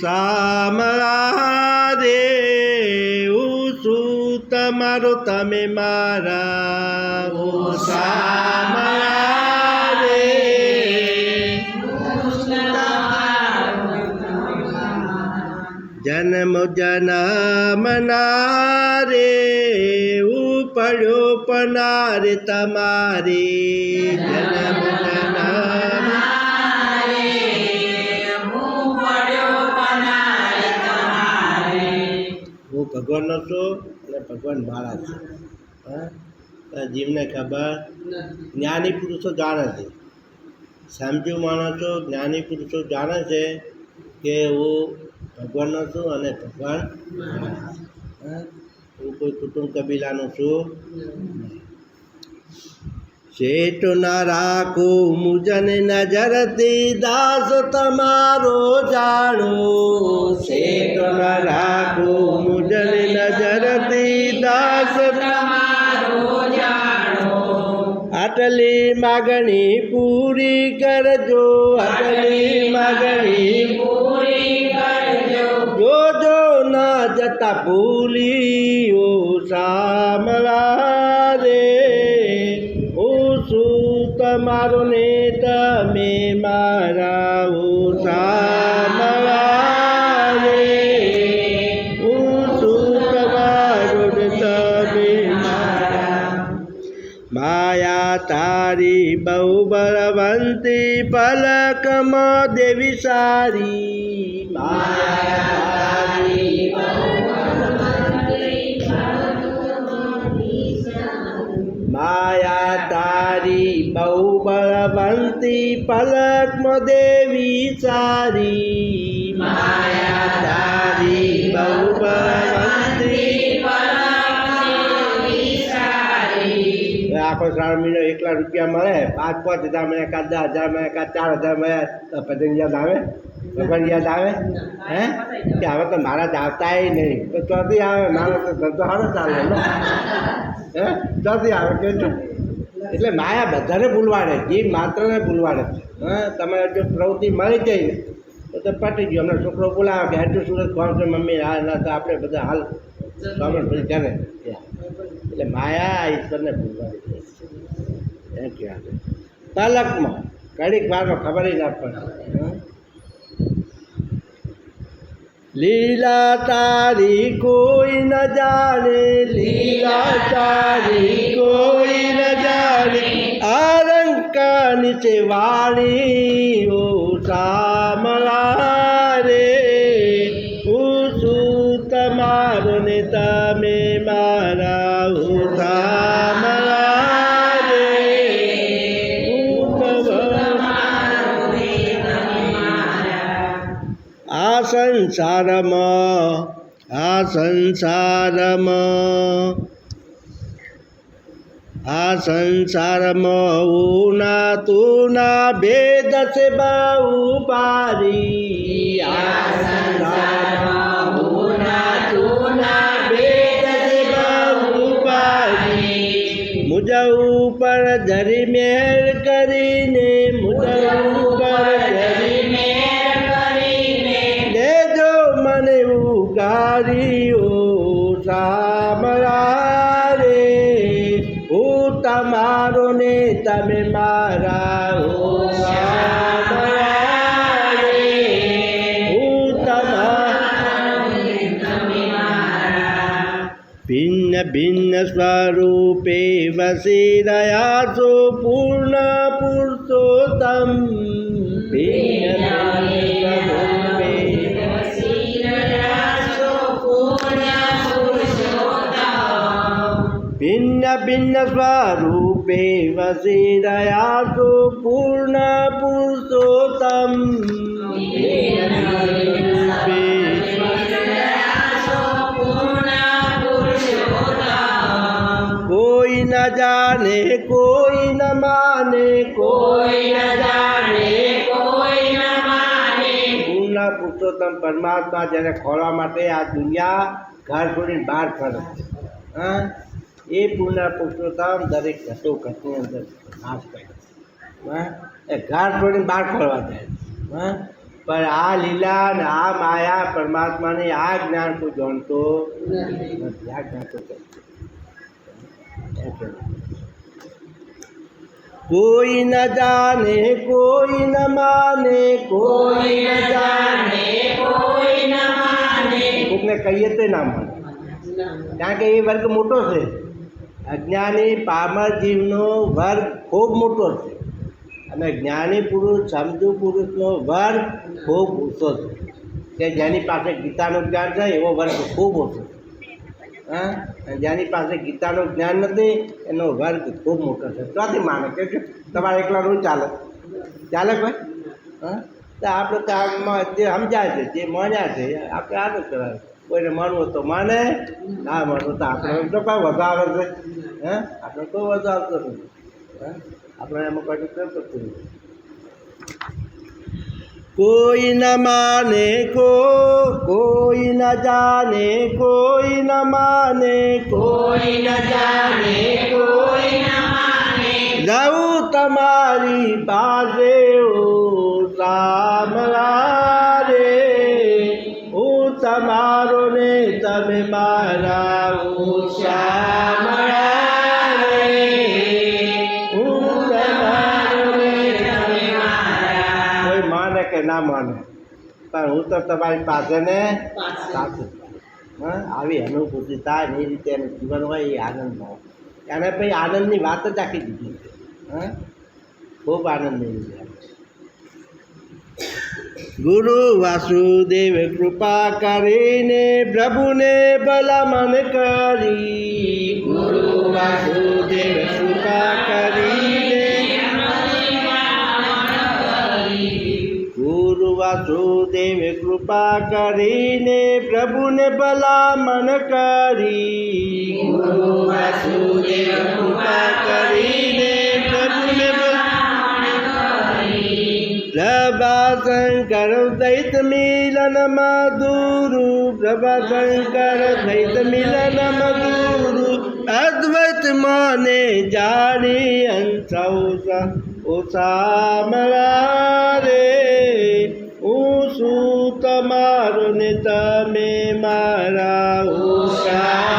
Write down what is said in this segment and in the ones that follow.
સામળા રે હું તમારો તમે મારા. સામળા રે જન્મ જન્મના રે ઉપડ્યો પડ્યો પનારે તમારે. જન્મ હું ભગવાનનો છું અને ભગવાન મારા છે. હા? જીવને ખબર? જ્ઞાની પુરુષો જાણે છે. સમજુ માણસો જ્ઞાની પુરુષો જાણે છે કે હું ભગવાનનો છું અને ભગવાન હું કોઈ કુટુંબ કબીલાનો છું? શેઠ ના રાખો મુજન નજરથી દાસ તમારો જાણો. શેઠ ના રાખો મુજન નજરથી દાસ આટલી માગણી પૂરી કરજો, આટલી માગણી જોજો ના જતા ભૂલી ઓ સામળા ને તમે મારા મારા. માયા તારી બહુ બળવંતી પલકમાં દેવી સારી. માયા તારી માયા તારી બહુ બળવંતી પલકમાં દેવી સારી. માયા તારી બહુ આખો શ્રાવણ મહિનો એકલા રૂપિયા મળે પાંચ પાંચ હજાર મળે કાં દસ હજાર મળે કાં ચાર હજાર મળે તો પતંગ યાદ આવે? ભગવાન યાદ આવે? હે? કે હવે તો મારા જ આવતાય નહીં. તો ચોથી આવે મારો તો ધંધો સારો ચાલે હે? ચોથી આવે કે એટલે માયા બધાને ભૂલવાડે જીવ માત્રને ભૂલવાડે. હા તમે જો પ્રવૃત્તિ મળી ને તો તો પટી ગયું. અમને છોકરો બોલાવે કે હજુ સુરત કોણ છે મમ્મી હા ના તો આપણે બધા હાલ સ્વામી પછી કરે એટલે માયા ઈશ્વરને છે એમ કહેવાય તલકમાં કડીક વારમાં ખબર ના પડે? લીલા તારી કોઈ ન જાણે લીલા તારી કોઈ જાણે આરંકાની છે વાળી, ઓ સામળા રે હું તમારો ને તમે મારા હું રે આ સંસારમાં આ સંસારમાં આ સંસારમાં ઉના તુના ભેદ છે બહુ પારી બહુ પારી મુજ ઉપર ધરી મેર કરીને મુજ ઉપર ધરી દેજો મને ઉગારીઓ સામળા તમે મારા ભિન્ન ભિન્ન સ્વરૂપે વસી રહ્યા છો પૂર્ણ પુરુષોત્તમ ભિન્ન ભિન્ન ભિન્ન સ્વરૂપે વસી રહ્યા તો પૂર્ણ પુરુષોત્તમ કોઈ ન સ્વરૂપે કોઈ ન માને કોઈ ન જાણે કોઈ ન માને પૂર્ણ પુરુષોત્તમ પરમાત્મા જેને ખોલવા માટે આ દુનિયા ઘર છોડીને બહાર ફરે હા? એ પૂર્ણ પુરુષોત્તમ દરેક ઘટો ઘટની અંદર નાશ કરે. એ ગાઢ છોડીને બહાર ફરવા જાય. હા? પણ આ લીલા ને આ માયા પરમાત્માને આ જ્ઞાન તું જાણતો નથી. આ જ્ઞાન જાણતો એમ કહેવાય. કોઈ ન માને, કોઈ ન જાને કોઈ ન માને. કોકને કહીએ તો ના માને. કારણ કે એ વર્ગ મોટો છે. અજ્ઞાની પામર જીવનો વર્ગ ખૂબ મોટો છે અને જ્ઞાની પુરુષ, સમજુ પુરુષનો વર્ગ ખૂબ ઓછો છે. કે જેની પાસે ગીતાનું જ્ઞાન છે, એવો વર્ગ ખૂબ ઓછો છે. હા? જેની પાસે ગીતાનું જ્ઞાન નથી, એનો વર્ગ ખૂબ મોટો છે. ત્યાંથી માને કે તમારે તમારે એકલાનું ચાલે. ચાલે ભાઈ હા? તો આપણે આમાં જે સમજાય છે, જે મજા છે આપણે આદર કરાવે. કોઈને માનવું તો માને ના માનવું તો આપણે એમ તો કોઈ વધુ આવે છે. હે? આપણે કોઈ વધુ આવતો નથી. હે? આપણે એમાં કોઈ કરતો નથી કોઈ ન માને કો કોઈ ન જાને કોઈ ન માને કોઈ ન જાને કોઈ ન માને. જાઉં તમારી પાસે ઓ રામ રે. હું તમારો તમે મારા માને કે ના માને? પણ હું તો તમારી પાસે ને સાથે હા આવી અનુભૂતિ થાય એ રીતે એનું જીવન હોય એ આનંદ હોય એને પછી આનંદની વાત જ આખી દીધી. હા? ખૂબ આનંદ આનંદની રીતે. ગુરુ વાસુદેવ કૃપા કરીને પ્રભુને ભલામણ કરી ગુરુ વાસુદેવ કૃપા કરીને ગુરુ વાસુદેવ કૃપા કરીને પ્રભુને ભલામણ કરી ગુરુ વાસુદેવ કૃપા કરીને પ્રભુને અદ્વૈત માને જાણી અંશૌ ઉસામરા રે હું શું તમારું ને તમે મારા ઉષા.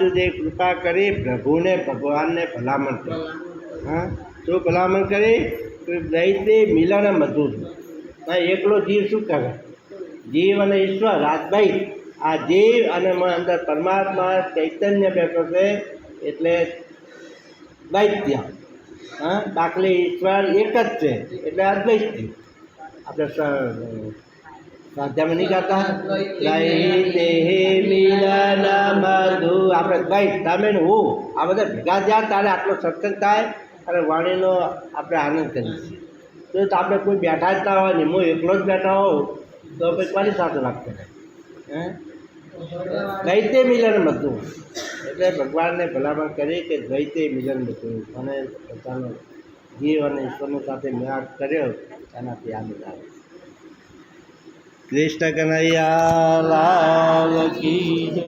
વાસુદેવ કૃપા કરી પ્રભુને ભગવાનને ભલામણ કરી. હા? શું ભલામણ કરી? દૈતે મિલન મધુર. એકલો જીવ શું કરે? જીવ અને ઈશ્વર, રાજભાઈ, આ જીવ અને અંદર પરમાત્મા, ચૈતન્ય બેઠો છે, એટલે દૈત્ય. હા? બાકલી ઈશ્વર એક જ છે, એટલે અદ્વૈત આપણે સ- સ્વાધ્યાયમાં નહીં ગાતા? દૈતે મિલન મધુ આપણે ભાઈ તમે ને હું આ બધા ભેગા થયા તારે આટલો સત્સંગ થાય અને વાણીનો આપણે આનંદ કરીએ તો આપણે કોઈ બેઠા જ ના હોય ને હું એકલો જ બેઠા હોઉં તો પછી મારી સાથે લાગતો હે? દ્વૈતે મિલન બધું એટલે ભગવાનને ભલામણ કરી કે દ્વૈતે મિલન બધું અને પોતાનો જીવ અને ઈશ્વરનો સાથે મેળ કર્યો, એનાથી આનંદ આવે. કૃષ્ણ કનૈયા લાલ કી.